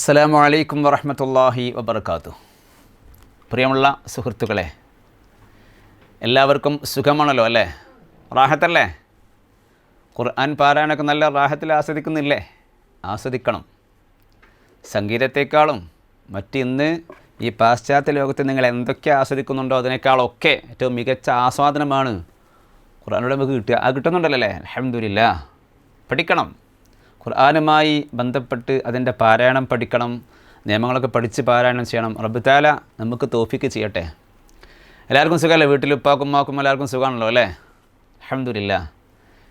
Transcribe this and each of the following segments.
അസ്സലാമു അലൈക്കും വറഹമത്തല്ലാഹി വബർക്കാത്തു പ്രിയമുള്ള സുഹൃത്തുക്കളെ എല്ലാവർക്കും സുഖമാണല്ലോ അല്ലേ? റാഹത്തല്ലേ? ഖുർആൻ പാരായണമൊക്കെ നല്ല റാഹത്തിൽ ആസ്വദിക്കുന്നില്ലേ? ആസ്വദിക്കണം. സംഗീതത്തെക്കാളും മറ്റിന്ന് ഈ പാശ്ചാത്യ ലോകത്ത് നിങ്ങൾ എന്തൊക്കെ ആസ്വദിക്കുന്നുണ്ടോ അതിനേക്കാളൊക്കെ ഏറ്റവും മികച്ച ആസ്വാദനമാണ് ഖുർആാനോട് നമുക്ക് കിട്ടുക. ആ കിട്ടുന്നുണ്ടല്ലോ അല്ലേ? അലഹമില്ല പഠിക്കണം. ഖുർആാനുമായി ബന്ധപ്പെട്ട് അതിന്റെ പാരായണം പഠിക്കണം നിയമങ്ങളൊക്കെ പഠിച്ച് പാരായണം ചെയ്യണം. റബ്ബിത്താല നമുക്ക് തോഫിക്ക് ചെയ്യട്ടെ. എല്ലാവർക്കും സുഖമല്ലേ? വീട്ടിൽ ഉപ്പാക്കും ഉമ്മാക്കും എല്ലാവർക്കും സുഖമാണല്ലോ അല്ലേ? അഹമ്മദില്ല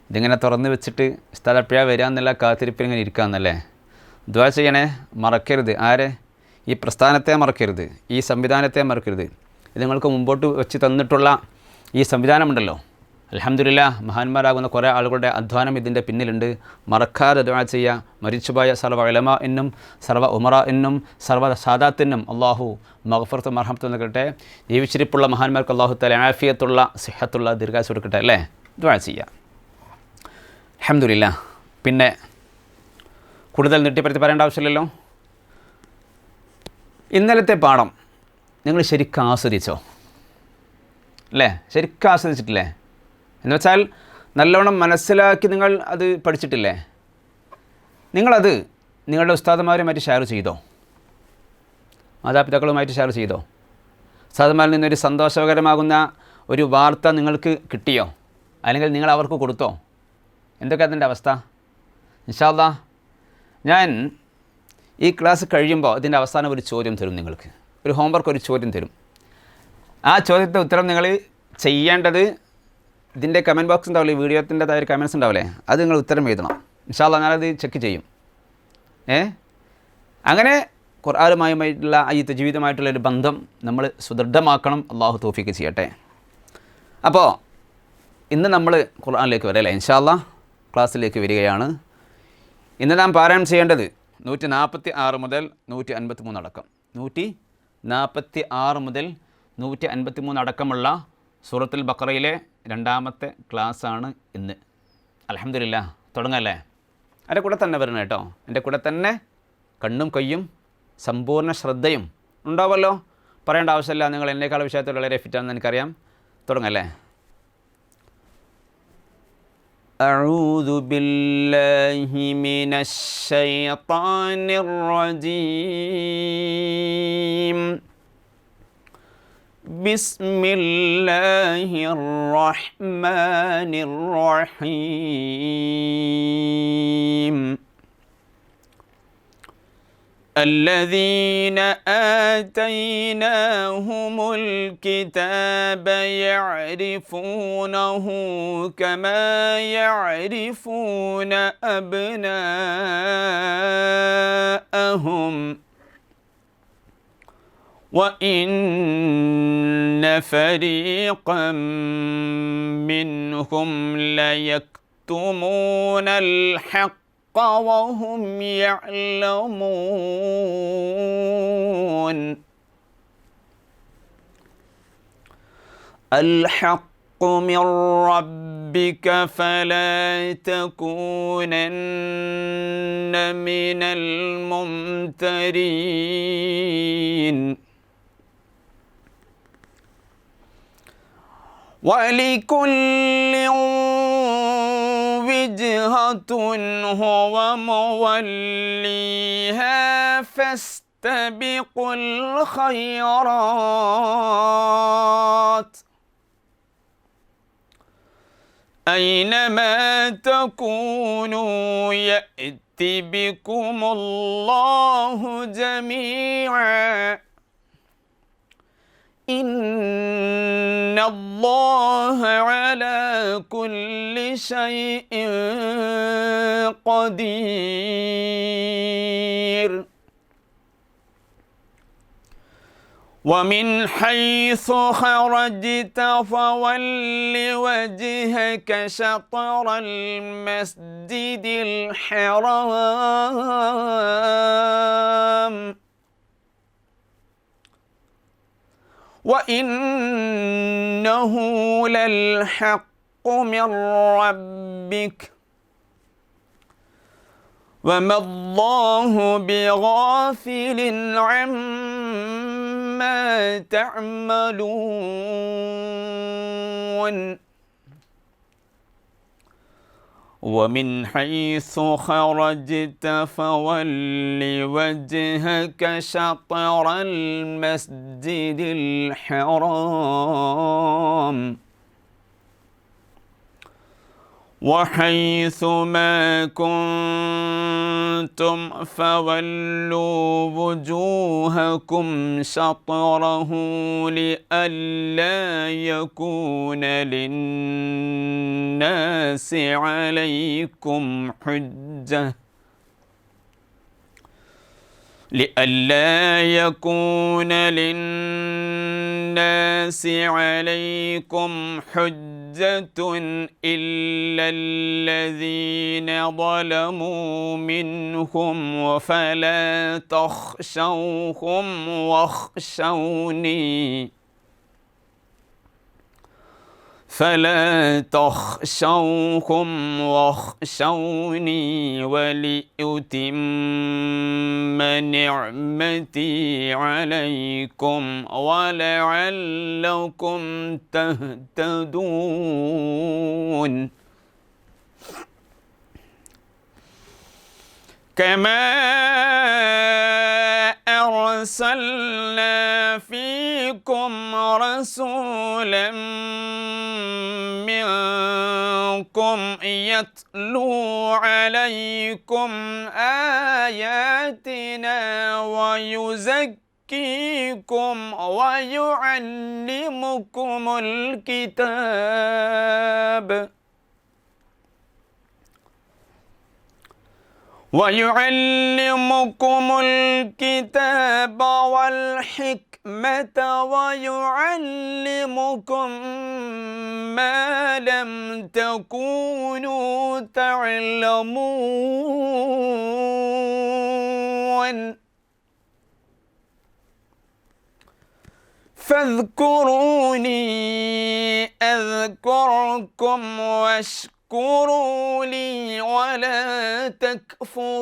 ഇതിങ്ങനെ തുറന്ന് വെച്ചിട്ട് വരിക എന്നുള്ള കാത്തിരിപ്പിൽ ഇങ്ങനെ ഇരിക്കാമെന്നല്ലേ ദ്വാ ചെയ്യണേ മറക്കരുത്. ആരെ? ഈ പ്രസ്ഥാനത്തെ മറക്കരുത്. ഈ സംവിധാനത്തെ മറക്കരുത്. ഇത് നിങ്ങൾക്ക് മുമ്പോട്ട് വെച്ച് തന്നിട്ടുള്ള ഈ സംവിധാനമുണ്ടല്ലോ. അലഹമില്ല മഹാന്മാരാകുന്ന കുറേ ആളുകളുടെ അധ്വാനം ഇതിന്റെ പിന്നിലുണ്ട്. മറക്കാതെ ദ്വാ ചെയ്യുക മരിച്ചുപോയ സർവ ഇളമ എന്നും സർവ ഉമറ എന്നും സർവ സാദാത്തിനും അള്ളാഹു മഹഫർത്ത് മർഹമത്ത് നൽകട്ടെ. ജീവിച്ചിരിപ്പുള്ള മഹാന്മാർക്ക് അള്ളാഹു തല ആഫിയത്തുള്ള സിഹത്തുള്ള ദീർഘാസ് കൊടുക്കട്ടെ അല്ലേ? ദുആ ചെയ്യുക അലഹമില്ല പിന്നെ കൂടുതൽ നീട്ടിപ്പറ്റി പറയേണ്ട ആവശ്യമില്ലല്ലോ? ഇന്നലത്തെ പാഠം നിങ്ങൾ ശരിക്കും ആസ്വദിച്ചോ? അല്ലേ? ശരിക്കും ആസ്വദിച്ചിട്ടില്ലേ? എന്ന് നല്ലവണ്ണം മനസ്സിലാക്കി നിങ്ങൾ അത് പഠിച്ചിട്ടില്ലേ? നിങ്ങളത് നിങ്ങളുടെ ഉസ്താദന്മാരുമായിട്ട് ഷെയർ ചെയ്തോ? മാതാപിതാക്കളുമായിട്ട് ഷെയർ ചെയ്തോ? ഉസ്താദന്മാരിൽ നിന്നൊരു സന്തോഷകരമാകുന്ന ഒരു വാർത്ത നിങ്ങൾക്ക് കിട്ടിയോ? അല്ലെങ്കിൽ നിങ്ങൾ അവർക്ക് കൊടുത്തോ? എന്തൊക്കെ അതിന്റെ അവസ്ഥ? നിഷാദ ഞാൻ ഈ ക്ലാസ് കഴിയുമ്പോൾ ഇതിന്റെ അവസാനം ഒരു ചോദ്യം തരും നിങ്ങൾക്ക്. ഒരു ഹോംവർക്ക് ഒരു ചോദ്യം തരും. ആ ചോദ്യത്തെ ഉത്തരം നിങ്ങൾ ചെയ്യേണ്ടത് ഇതിന്റെ കമന്റ് ബോക്സ് ഉണ്ടാവില്ലേ? വീഡിയോത്തിന്റെ താഴെ കമൻസ് ഉണ്ടാവില്ലേ? അത് നിങ്ങൾ ഉത്തരം എഴുതണം. ഇൻഷാല്ല ഞാനത് ചെക്ക് ചെയ്യും. ഏ? അങ്ങനെ ഖുർആാനുമായിട്ടുള്ള ഈ ജീവിതമായിട്ടുള്ള ഒരു ബന്ധം നമ്മൾ സുദൃഢമാക്കണം. അള്ളാഹു തോഫിക്ക് ചെയ്യട്ടെ. അപ്പോൾ ഇന്ന് നമ്മൾ ഖുർആാനിലേക്ക് വരല്ലേ ഇൻഷാല്ല ക്ലാസ്സിലേക്ക് വരികയാണ്. ഇന്ന് നാം പാരായണം ചെയ്യേണ്ടത് നൂറ്റി നാൽപ്പത്തി ആറ് മുതൽ നൂറ്റി അൻപത്തി മൂന്ന് അടക്കം. നൂറ്റി നാൽപ്പത്തി ആറ് മുതൽ നൂറ്റി അൻപത്തി മൂന്ന് അടക്കമുള്ള സൂറത്തുൽ ബക്കറയിലെ രണ്ടാമത്തെ ക്ലാസ്സാണ് ഇന്ന് അലഹമില്ല തുടങ്ങല്ലേ എൻ്റെ കൂടെ തന്നെ വരണം കേട്ടോ എൻ്റെ കൂടെ തന്നെ കണ്ണും കയ്യും സമ്പൂർണ്ണ ശ്രദ്ധയും ഉണ്ടാവുമല്ലോ പറയേണ്ട ആവശ്യമില്ല നിങ്ങൾ എന്നേക്കാൾ വിഷയത്തിൽ വളരെ ഫിറ്റാണെന്ന് എനിക്കറിയാം തുടങ്ങല്ലേ أعوذ بالله من الشيطان الرجيم بسم الله الرحمن الرحيم. الذين آتيناهم الكتاب يعرفونه كما يعرفون أبناءهم. وإن فريقا منهم ليكتمون الحق وهم يعلمون الحق من ربك فلا تكونن من الممترين ولكل وجهة هو موليها فاستبقوا الخيرات. أينما تكونوا يأت بكم الله جميعا. الله على كل شيء قدير. ومن حيث خرجت فول وجهك شطر المسجد الحرام. وإنه للحق من ربك وما الله بغافل عما تعملون ومن حيث خرجت فول وجهك شطر المسجد الحرام. وحيث ما كنتم فولوا وجوهكم شطره لئلا يكون للناس عليكم حجة. لئلا يكون للناس عليكم حجة إلا الذين ظلموا منهم فلا تخشوهم واخشوني فلا تخشوهم واخشوني ولأتم نعمتي عليكم ولعلكم تهتدون. كما أرسلنا فيكم رسولا منكم يتلو عليكم آياتنا ويزكيكم ويعلمكم الكتاب ويعلمكم الكتاب والحكمة ويعلمكم ما لم تكونوا تعلمون. فاذكروني أذكركم فاذكروا لي ولا تكفرون.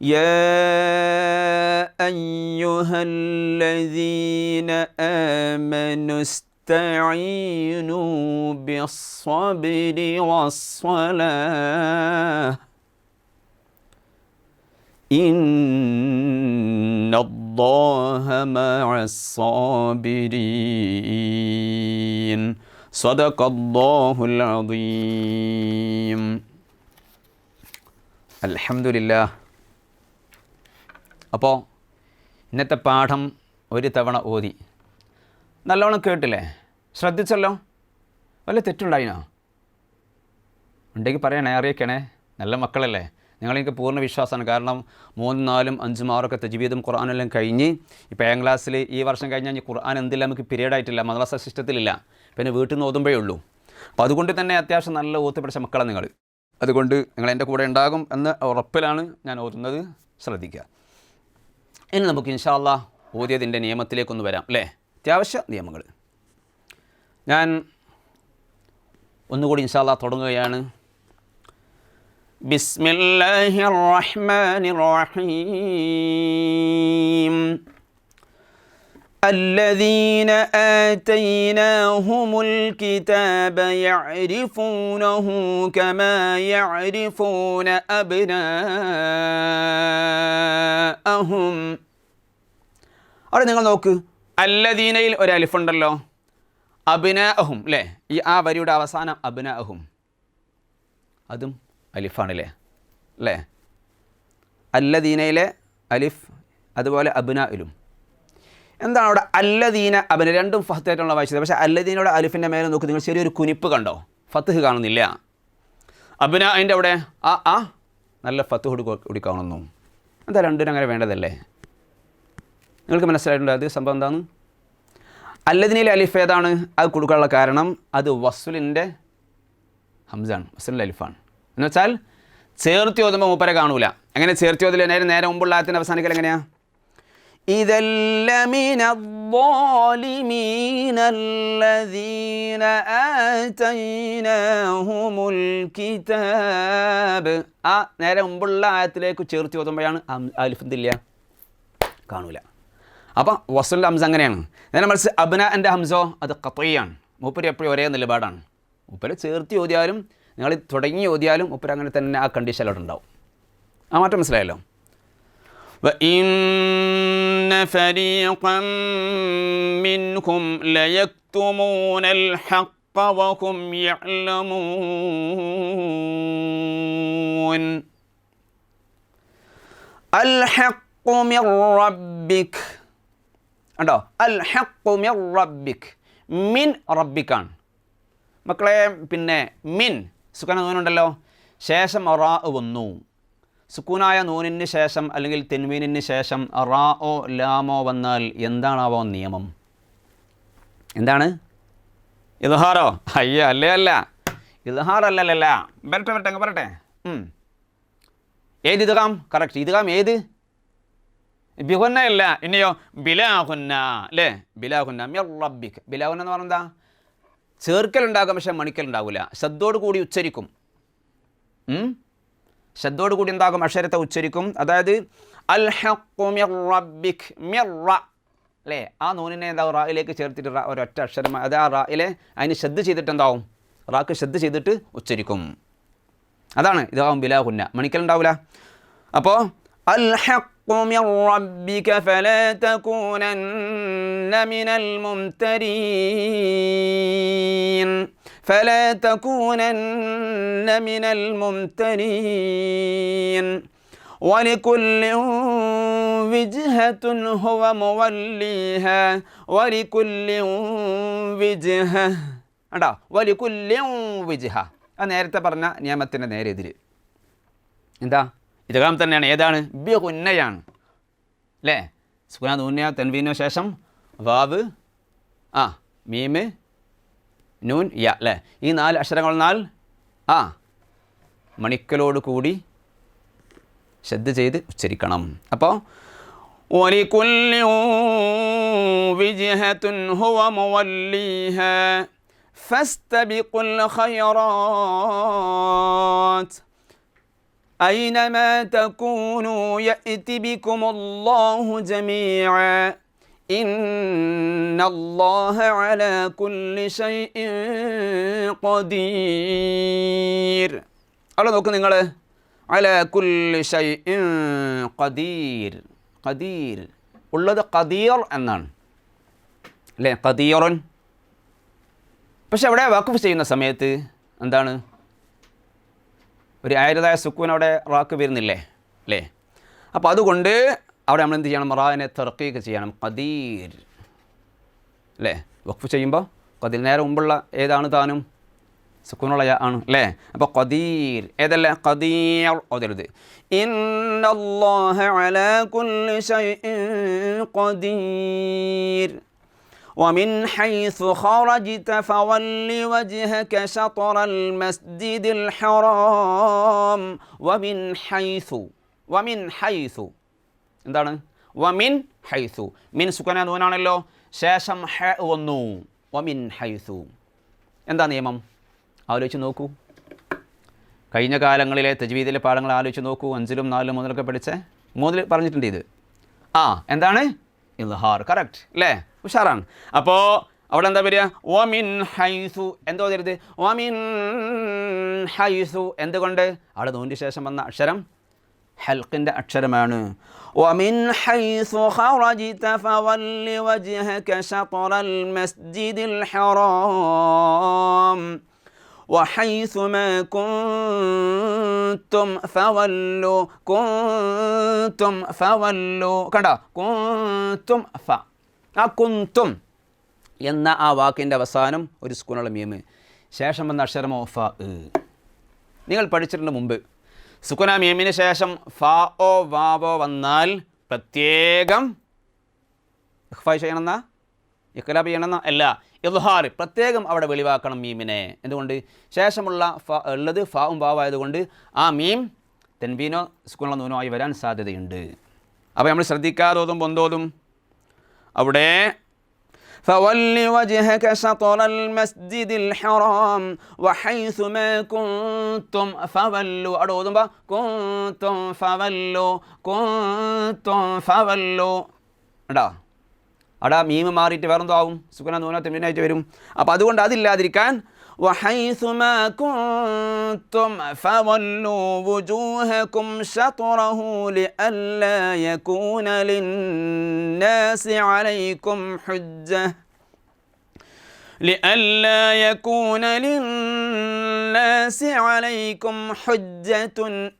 يا أيها الذين آمنوا استعينوا بالصبر والصلاة. إن الله مع الصابرين صدق الله العظيم الحمد لله അപ്പോൾ ഇന്നത്തെ പാഠം ഒരു തവണ ഓതി നല്ലോണം കേട്ടില്ലേ ശ്രദ്ധിച്ചല്ലോ വല്ല തെറ്റുണ്ടായിനോ ഉണ്ടെങ്കിൽ പറയണേ അറിയിക്കണേ നല്ല മക്കളല്ലേ നിങ്ങളെനിക്ക് പൂർണ വിശ്വാസമാണ്. കാരണം മൂന്നും നാലും അഞ്ചും ആറൊക്കെ തജ്വീദും ഖുർആാനെല്ലാം കഴിഞ്ഞ് ഇപ്പോൾ ഏഴാം ക്ലാസ്സിൽ ഈ വർഷം കഴിഞ്ഞാൽ ഖുർആൻ എന്തില്ല നമുക്ക് പീരീഡ് ആയിട്ടില്ല. മദ്രസ സിസ്റ്റത്തിലില്ല. പിന്നെ വീട്ടിൽ നിന്ന് ഓതുമ്പോഴേ ഉള്ളൂ. അപ്പോൾ അതുകൊണ്ട് തന്നെ അത്യാവശ്യം നല്ല ഓത്ത് പഠിച്ച മക്കളാണ് നിങ്ങൾ അതുകൊണ്ട് നിങ്ങൾ എന്റെ കൂടെ ഉണ്ടാകും എന്ന ഉറപ്പിലാണ് ഞാൻ ഓതുന്നത്. ശ്രദ്ധിക്കുക. ഇനി നമുക്ക് ഇൻഷാല്ല ഓതിയതിന്റെ നിയമത്തിലേക്കൊന്ന് വരാം അല്ലേ? അത്യാവശ്യ നിയമങ്ങൾ ഞാൻ ഒന്നുകൂടി ഇൻഷാല്ല തുടങ്ങുകയാണ്. بسم الله الرحمن الرحيم الذين آتيناهم الكتاب يعرفونه كما يعرفون أبناءهم അവിടെ നിങ്ങൾ നോക്ക് അല്ലദീനയിൽ ഒരു അലിഫുണ്ടല്ലോ അബിനാഅഹും അല്ലേ ഈ ആ വരിയുടെ അവസാനം അബിനാഅഹും അതും അലിഫാണല്ലേ? അല്ലേ? അല്ലദീനയിലെ അലിഫ് അതുപോലെ അബിനായിലും എന്താണ് അവിടെ അല്ലദീന അബിന് രണ്ടും ഫത്തായിട്ടുള്ള വായിച്ചത്. പക്ഷേ അല്ലദീനയുടെ അലിഫിന്റെ മേലെ നോക്കി നിങ്ങൾ ചെറിയൊരു കുനിപ്പ് കണ്ടോ? ഫത്ത് കാണുന്നില്ല. അബിന അതിന്റെ അവിടെ ആ ആ നല്ല ഫത്ത് കൂടി കാണുന്നു എന്താ രണ്ടിനും അങ്ങനെ വേണ്ടതല്ലേ? നിങ്ങൾക്ക് മനസ്സിലായിട്ടുണ്ട് അത് സംഭവം എന്താണ്? അല്ലദീനയിലെ അലിഫ് ഏതാണ്? അത് കൊടുക്കാനുള്ള കാരണം അത് വസുലിന്റെ ഹംസാണ് വസുലിന്റെ അലിഫാണ്. എന്ന് വെച്ചാൽ ചേർത്തി ഓതുമ്പോൾ മൂപ്പരെ കാണൂല എങ്ങനെ ചേർത്തി ഓതില്ല നേരെ നേരെ മുമ്പുള്ള ആയത്തിൻ്റെ അവസാനിക്കൽ എങ്ങനെയാ ഇതല്ലമിന الظالمين الذين آتيناهم الكتاب ആ നേരെ മുമ്പുള്ള ആയത്തിലേക്ക് ചേർത്തി ഓതുമ്പോഴാണ് അലിഫിന്തില്ല കാണൂല അപ്പം വസുലിൻ്റെ ഹംസ അങ്ങനെയാണ് നേരെ മറിച്ച് അബ്ന എൻ്റെ ഹംസോ അത് കത്തയ്യാണ് മൂപ്പര് എപ്പോഴും ഒരേ നിലപാടാണ് മൂപ്പര് ചേർത്തി ഓതിയാലും നിങ്ങൾ തുടങ്ങി ഓതിയാലും മൂപ്പര് അങ്ങനെ തന്നെ ആ കണ്ടീഷനിലോട്ട് ഉണ്ടാവും ആ മാറ്റം മനസ്സിലായല്ലോ وإن فريقا منهم ليكتمون الحق وهم يعلمون الحق من ربك ഉണ്ടോ അൽ ഹക്കു മിർ റബ്ബിക് മിൻ റബ്ബിക്കാണ് മക്കളെ പിന്നെ മിൻ സുഖന നൂനുണ്ടല്ലോ ശേഷം റാ വന്നു. സുക്കൂനായ നൂനിന് ശേഷം അല്ലെങ്കിൽ തെൻവീനിന് ശേഷം റാ ഓ ലാമോ വന്നാൽ എന്താണാവോ നിയമം? എന്താണ്? ഇൽഹാറോ? അയ്യ അല്ലേ അല്ല. ഇൽഹാർ അല്ലല്ല വരട്ടെ വരട്ടെ അങ്ങ് പറട്ടെ. ഏത് ഇതുകാം? കറക്റ്റ് ഇതുകാം ഏത്? ബിഹുന്ന അല്ല ഇനിയോ ബിലാഹുന്ന. അല്ലേ? ബിലാഹുന്ന. ബിലാഹുന്ന എന്ന് പറഞ്ഞാൽ ചേർക്കലുണ്ടാകും പക്ഷേ മണിക്കലുണ്ടാവില്ല ശബ്ദോട് കൂടി ഉച്ചരിക്കും. ശബ്ദോടുകൂടി എന്താകും? അക്ഷരത്തെ ഉച്ചരിക്കും. അതായത് അൽ അല്ലേ? ആ നൂനിനെ എന്താ റായിലേക്ക് ചേർത്തിട്ട് റാ ഒരൊറ്റ അക്ഷരം അത് ആ റായിലെ അതിന് ശ്രദ്ധ ചെയ്തിട്ട് എന്താവും? റാക്ക് ശ്രദ്ധ ചെയ്തിട്ട് ഉച്ചരിക്കും. അതാണ്. ഇതാവും ബിലാഹുന്ന മണിക്കലുണ്ടാവില്ല അപ്പോൾ അൽ ഹഖു മിർ റബ്ബിക ഫലാ തകൂനന്ന മിനൽ മുംതരീൻ فلا تكونن من الممترين ولكل وجهة هو موليها ولكل وجهة അടാ വലിക്കുല്യം വിജഹ ആ നേരത്തെ പറഞ്ഞ നിയമത്തിൻ്റെ നേരെ എതിര് എന്താ ഇതകാം തന്നെയാണ് ഏതാണ് ബിഹുന്നയാണ് അല്ലേ സുഖന നൂന്യ തെൻവീനു ശേഷം വാവ് ആ മീമ് നൂൻ യ അല്ലേ ഈ നാല് അക്ഷരങ്ങൾ എന്നാൽ ആ മണിക്കലോട് കൂടി ശ്രദ്ധ ചെയ്ത് ഉച്ചരിക്കണം അപ്പോൾ ولكل وجهة هو موليها فاستبقوا الخيرات أينما تكونوا يأت بكم الله جميعا إن الله على كل شيء قدير അവിടെ നോക്ക് നിങ്ങൾ അല കുല്ലി ഷൈ ഖദീർ ഖദീർ ഉള്ളത് ഖദീർ എന്നാണ് അല്ലേ ഖദീറൻ പക്ഷെ അവിടെ വഖഫ് ചെയ്യുന്ന സമയത്ത് എന്താണ് ഒരു ആയിരതായ സുക്കൂൻ അവിടെ റാക്ക് വരുന്നില്ലേ? അല്ലേ അപ്പോൾ അതുകൊണ്ട് അവിടെ നമ്മൾ എന്ത് ചെയ്യണം? റാവിനെ തെറക്കുകയൊക്കെ ചെയ്യണം. ഖദീർ. അല്ലേ വഖഫ് ചെയ്യുമ്പോൾ ഖദീർ നേരെ മുമ്പുള്ള ഏതാണ് താനും? സുക്കൂനുള്ള ആണ്. അല്ലേ അപ്പോൾ ഖദീർ. ഏതല്ല? ഖദീർ. ഓതരുത്. ഇന്നല്ലാഹ അലാ കുല്ലി ഷൈഇൻ ഖദീർ. ومن حيث خرجت فول وجهك شطر المسجد الحرام ومن حيث ومن حيث എന്താണ് വമിൻ ഹൈസു മിൻ സുക്കന നൂനാണല്ലോ ശേഷം ഹ വന്നു വമിൻ ഹൈസു എന്താ നിയമം ആലോചിച്ച് നോക്കൂ കഴിഞ്ഞ കാലങ്ങളിലെ തജ്വീദിലെ പാഠങ്ങൾ ആലോചിച്ച് നോക്കൂ അഞ്ചിലും നാലിലും മൂന്നിലൊക്കെ പഠിച്ചേ മൂന്നിൽ പറഞ്ഞിട്ടുണ്ട് ഇത് ആ എന്താണ് ഇൽഹാർ കറക്റ്റ് അല്ലേ ഉഷാറാണ് അപ്പോൾ അവിടെ എന്താ വരിക ഒമിൻ ഹൈസു എന്തോ തരുത് ഒമിൻ ഹൈസു എന്തുകൊണ്ട് അവിടെ നൂൻ്റെ ശേഷം വന്ന അക്ഷരം ഹൽക്കിൻ്റെ അക്ഷരമാണ് ومن حيث خرجت فول وجهك شطر المسجد الحرام وحيث ما كنتم فولوا كنتم فولوا കണ്ടോ കുന്തും ഫ ആ കുന്തും എന്ന ആ വാക്കിന്റെ അവസാനം ഒരു സ്കൂണുള്ള മീമ് ശേഷം വന്ന അക്ഷരമോ ഫ. നിങ്ങൾ പഠിച്ചിട്ടുണ്ട് മുമ്പ്. സുക്കുന മീമിന് ശേഷം ഫ ഓ വാവോ വന്നാൽ പ്രത്യേകം ഇഖ്ഫായി ചെയ്യണമെന്ന? ഇഖ്ലാബ് ചെയ്യണമെന്ന? അല്ല ഇൽഹാർ പ്രത്യേകം അവിടെ വെളിവാക്കണം മീമിനെ എന്തുകൊണ്ട്? ശേഷമുള്ള ഫ ഉള്ളത് ഫാവും വാവായതുകൊണ്ട് ആ മീം തെൻവീനോ സ്കൂളിലോ നൂനോ ആയി വരാൻ സാധ്യതയുണ്ട്. അപ്പോൾ നമ്മൾ ശ്രദ്ധിക്കാതോതും പൊന്തോതും അവിടെ فول وجهك شطر المسجد الحرام وحيث ما كنتم فولوا അവിടെ ഓതുമ്പോൾ كنتم فولوا كنتم فولوا ഉണ്ടോ അവിടെ മീമ് മാറിയിട്ട് വേറെന്തോ ആവും സുഖന നൂന തെമ്മിനായിട്ട് വരും അപ്പോൾ അതുകൊണ്ട് അതില്ലാതിരിക്കാൻ وحيث ما كنتم فولوا وجوهكم شطره لئلا يكون للناس عليكم حجة. لئلا يكون للناس عليكم حجة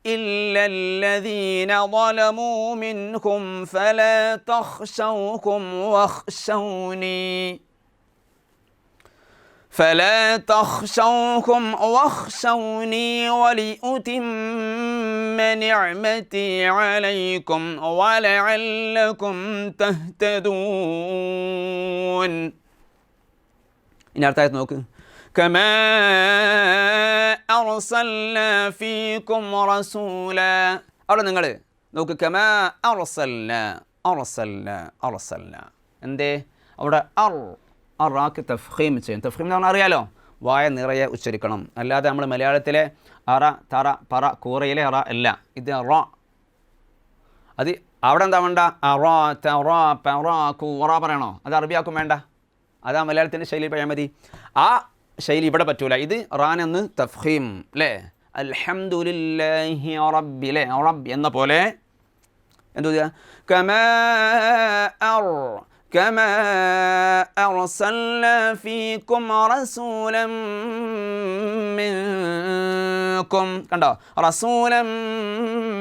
إلا الذين ظلموا منهم فلا تخشوهم واخشوني. فلا تخشوهم واخشوني ولأتم نعمتي عليكم ولعلكم تهتدون ഇനി അടുത്തായത് നോക്ക് كما أرسلنا فيكم رسولا അവിടെ നിങ്ങൾ നോക്ക് كما أرسلنا أرسلنا أرسلنا എന്തേ അവിടെ അർ അറാക്ക് തഫ്ഹീം ചെയ്യും. തഫ്ഹീം എന്ന് പറഞ്ഞാൽ അറിയാലോ? വായ നിറയെ ഉച്ചരിക്കണം. അല്ലാതെ നമ്മൾ മലയാളത്തിലെ അറ തറ പറ കൂറയിലെ അറ അല്ല. ഇത് റ. അത് അവിടെ എന്താ വേണ്ട? അറോ തറോ പെറോ കൂറ പറയണോ? അത് അറബിയാക്കും വേണ്ട. അതാ മലയാളത്തിന്റെ ശൈലി പറയാൻ മതി. ആ ശൈലി ഇവിടെ പറ്റൂല. ഇത് റാൻ എന്ന് തഫ്ഹീം അല്ലേ അൽഹംദുലില്ലാഹി റബ്ബി റബ്ബ് എന്ന പോലെ എന്തോ كما أرسلنا فيكم رسولا منكم കണ്ടോ റസൂലം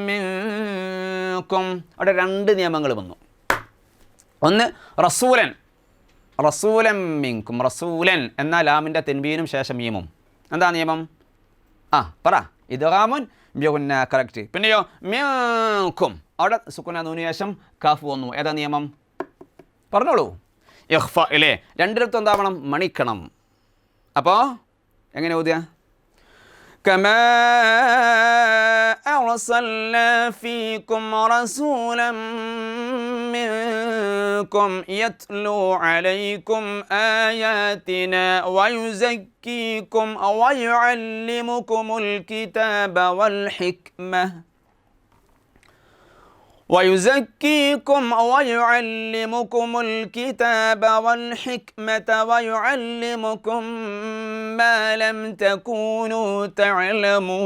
മിൻകും അവിടെ രണ്ട് നിയമങ്ങൾ വന്നു ഒന്ന് റസൂലൻ റസൂലൻ മിൻകും റസൂലൻ എന്ന ലാമിൻ്റെ തെൻബീനും ശേഷം മീമും എന്താ നിയമം ആ പറ ഇദ്ഗാമുൻ ബ്യകുന്ന കറക്റ്റ് പിന്നെയോ മിൻകും അവിടെ സുക്കുന നൂന് ശേഷം കാഫ് വന്നു ഏതാ നിയമം പറഞ്ഞോളൂ ഇഹ്ഫ ഇല്ലേ രണ്ടിടത്തും എന്താവണം മണിക്കണം അപ്പോൾ എങ്ങനെ ഓതിയ كما أرسلنا فيكم رسولا منكم يتلو عليكم آياتنا ويزكيكم ويعلمكم الكتاب والحكمة ويزكيكم ويعلمكم الكتاب والحكمة ويعلمكم ما لم تكونوا تعلمون.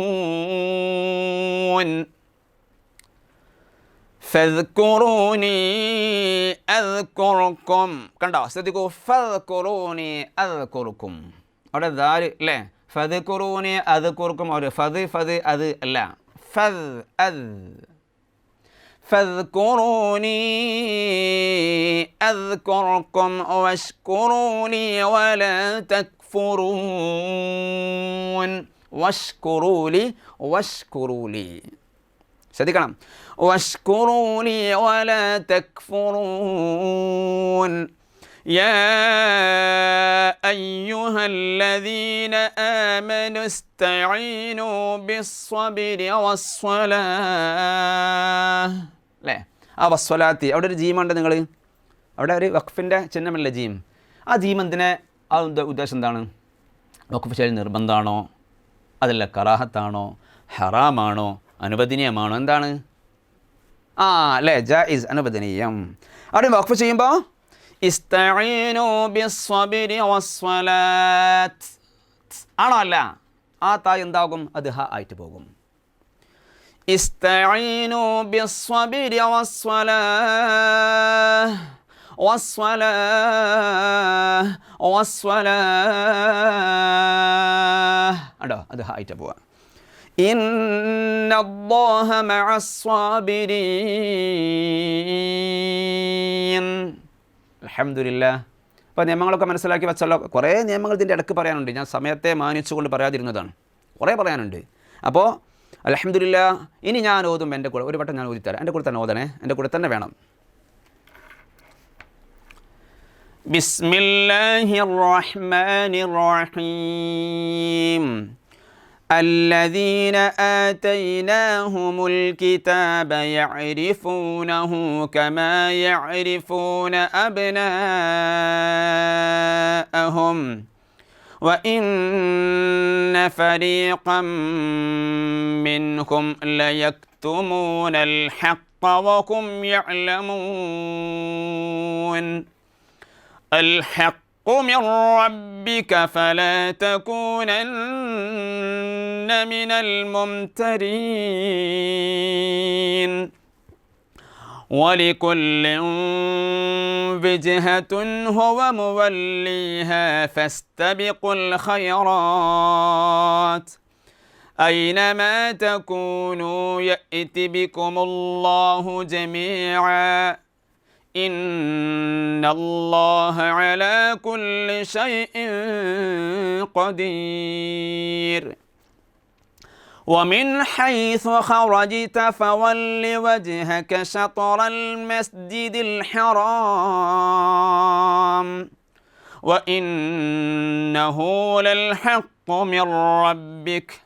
فاذكروني أذكركم. കണ്ടോ? ശ്രദ്ധിക്കൂ. فاذكروني أذكركم أولا ദാല് لا فاذكروني أذكركم أولا فاذي فاذي أذي لا فاذ أذ فاذكروني أذكركم واشكروا لي ولا تكفرون واشكروا لي واشكروا لي ശ്രദ്ധിക്കണം واشكروا لي ولا تكفرون يا أيها الذين آمنوا استعينوا بالصبر والصلاة അല്ലേ? ആ വസ്വലാത്തി അവിടെ ഒരു ജീമുണ്ട് നിങ്ങൾ അവിടെ ഒരു വഖഫിന്റെ ചിഹ്നമല്ലേ ജീം? ആ ജീം എന്തിനെ? ആ ഉദ്ദ- ഉദ്ദേശം എന്താണ്? വഖഫ് ശൈലി നിർബന്ധമാണോ അതല്ല കറാഹത്താണോ? ഹറാമാണോ? അനുവദനീയമാണോ? എന്താണ്? ആ അല്ലേ? ജ ഇസ് അനുവദനീയം. അവിടെ വഖഫ് ചെയ്യുമ്പോൾ ആണോ അല്ല? ആ താ എന്താകും? അത് ഹ ആയിട്ട് പോകും. استعينوا بالصبر والصلاة والصلاة والصلاة ഉണ്ടോ അത് ആയിട്ട് പോവാ إن الله مع الصابرين الحمد لله അപ്പോൾ നിയമങ്ങളൊക്കെ മനസ്സിലാക്കി വെച്ചല്ലോ കുറേ നിയമങ്ങൾ ഇതിൻ്റെ ഇടയ്ക്ക് പറയാനുണ്ട് ഞാൻ സമയത്തെ മാനിച്ചുകൊണ്ട് പറയാതിരുന്നതാണ് കുറേ പറയാനുണ്ട് അപ്പോൾ അലഹമില്ല ഇനി ഞാൻ ഓതും എൻ്റെ കൂടെ ഒരു വട്ടം ഞാൻ ഓതിത്തരാം എൻ്റെ കൂടെ തന്നെ ഓതണേ എൻ്റെ കൂടെ തന്നെ വേണം بسم الله الرحمن الرحيم الذين آتيناهم الكتاب يعرفونه كما يعرفون أبناءهم وإن فريقا منهم ليكتمون الحق وهم يعلمون الحق من ربك فلا تكونن من الممترين ولكل وجهة هو موليها فاستبقوا الخيرات. أينما تكونوا يأت بكم الله جميعا. إن الله على كل شيء قدير. ومن حيث خرجت فول وجهك شطر المسجد الحرام. وإنه للحق من ربك.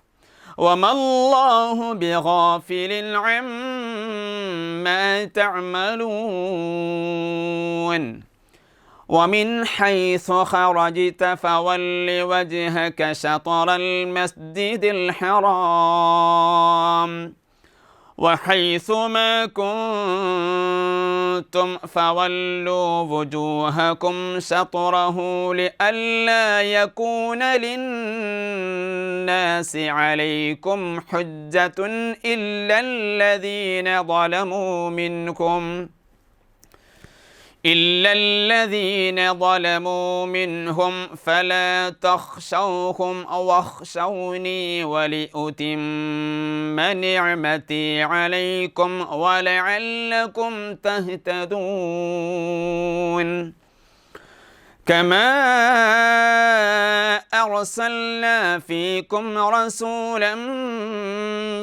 وما الله بغافل عما تعملون. ومن حيث خرجت فول وجهك شطر المسجد الحرام. وحيث ما كنتم فولوا وجوهكم شطره لئلا يكون للناس عليكم حجة إلا الذين ظلموا منكم. إلا الذين ظلموا منهم فلا تخشوهم واخشوني ولأتم نعمتي عليكم ولعلكم تهتدون كما أرسلنا فيكم رسولا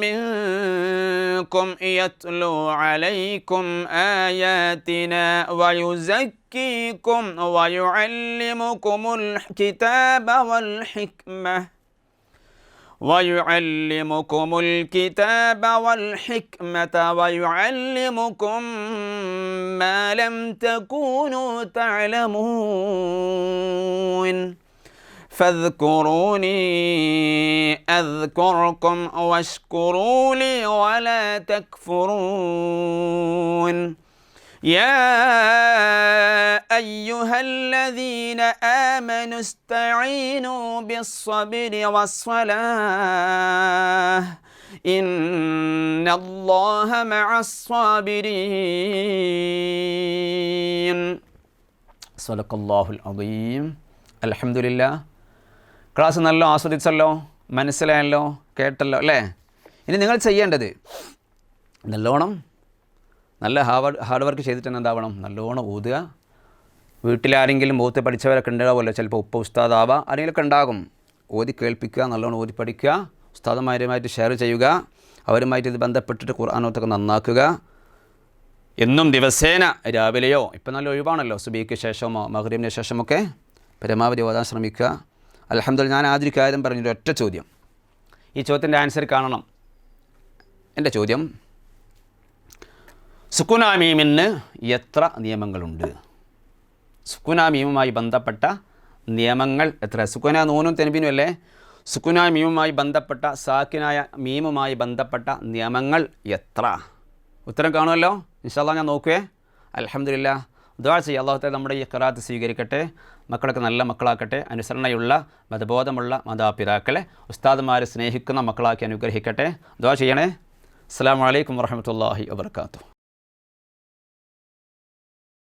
منكم يتلو عليكم آياتنا ويزكيكم ويعلمكم الكتاب والحكمة ويعلمكم الكتاب والحكمة ويعلمكم ما لم تكونوا تعلمون. فاذكروني أذكركم واشكروا لي ولا تكفرون. يا أيها الذين آمنوا استعينوا بالصبر والصلاة إن الله مع الصابرين صدق الله العظيم الحمد لله ക്ലാസ് നല്ല ആസ്വദിച്ചല്ലോ മനസ്സിലായല്ലോ കേട്ടല്ലോ അല്ലേ ഇനി നിങ്ങൾ ചെയ്യേണ്ടത് നല്ലോണം നല്ല ഹാർഡ് ഹാർഡ് വർക്ക് ചെയ്തിട്ട് തന്നെ എന്താവണം? നല്ലോണം ഊതുക. വീട്ടിലാരെങ്കിലും ഓത്ത് പഠിച്ചവരൊക്കെ ഉണ്ടാവുമല്ലോ ചിലപ്പോൾ ഉപ്പ ഉസ്താദാവാം. ആരെങ്കിലുമൊക്കെ ഉണ്ടാകും. ഓതി കേൾപ്പിക്കുക നല്ലോണം ഓതി പഠിക്കുക ഉസ്താദന്മാരുമായിട്ട് ഷെയർ ചെയ്യുക അവരുമായിട്ട് ഇത് ബന്ധപ്പെട്ടിട്ട് ഖുർആാനോത്തൊക്കെ നന്നാക്കുക. എന്നും ദിവസേന രാവിലെയോ ഇപ്പം നല്ല ഒഴിവാണല്ലോ സുബിക്ക് ശേഷമോ മഹ്രീമിന് ശേഷമൊക്കെ പരമാവധി ഓതാൻ ശ്രമിക്കുക. അലഹമ്മദ് ഞാൻ ആദ്യ കാര്യം പറഞ്ഞൊരു ഒറ്റ ചോദ്യം. ഈ ചോദ്യത്തിന്റെ ആൻസർ കാണണം. എന്റെ ചോദ്യം സുക്കുനാമീമിന് എത്ര നിയമങ്ങളുണ്ട്? സുക്കുനാമീമുമായി ബന്ധപ്പെട്ട നിയമങ്ങൾ എത്ര? സുക്കുന നൂനും തെനുബിനും അല്ലേ? സുക്കുന മീമുമായി ബന്ധപ്പെട്ട സാക്കിനായ മീമുമായി ബന്ധപ്പെട്ട നിയമങ്ങൾ എത്ര? ഉത്തരം കാണുമല്ലോ? ഇൻഷാല്ല ഞാൻ നോക്കുവേ. അലഹമില്ല ദുആ ചെയ്യുക അള്ളാഹുത്തെ നമ്മുടെ ഈ ഖറാത്ത് സ്വീകരിക്കട്ടെ. മക്കളൊക്കെ നല്ല മക്കളാക്കട്ടെ. അനുസരണയുള്ള മതബോധമുള്ള മാതാപിതാക്കളെ ഉസ്താദുമാരെ സ്നേഹിക്കുന്ന മക്കളാക്കി അനുഗ്രഹിക്കട്ടെ. ദുആ ചെയ്യണേ. അസ്സാം വലൈക്കും വർഹമത്തല്ലാഹി വാബർക്കാത്തു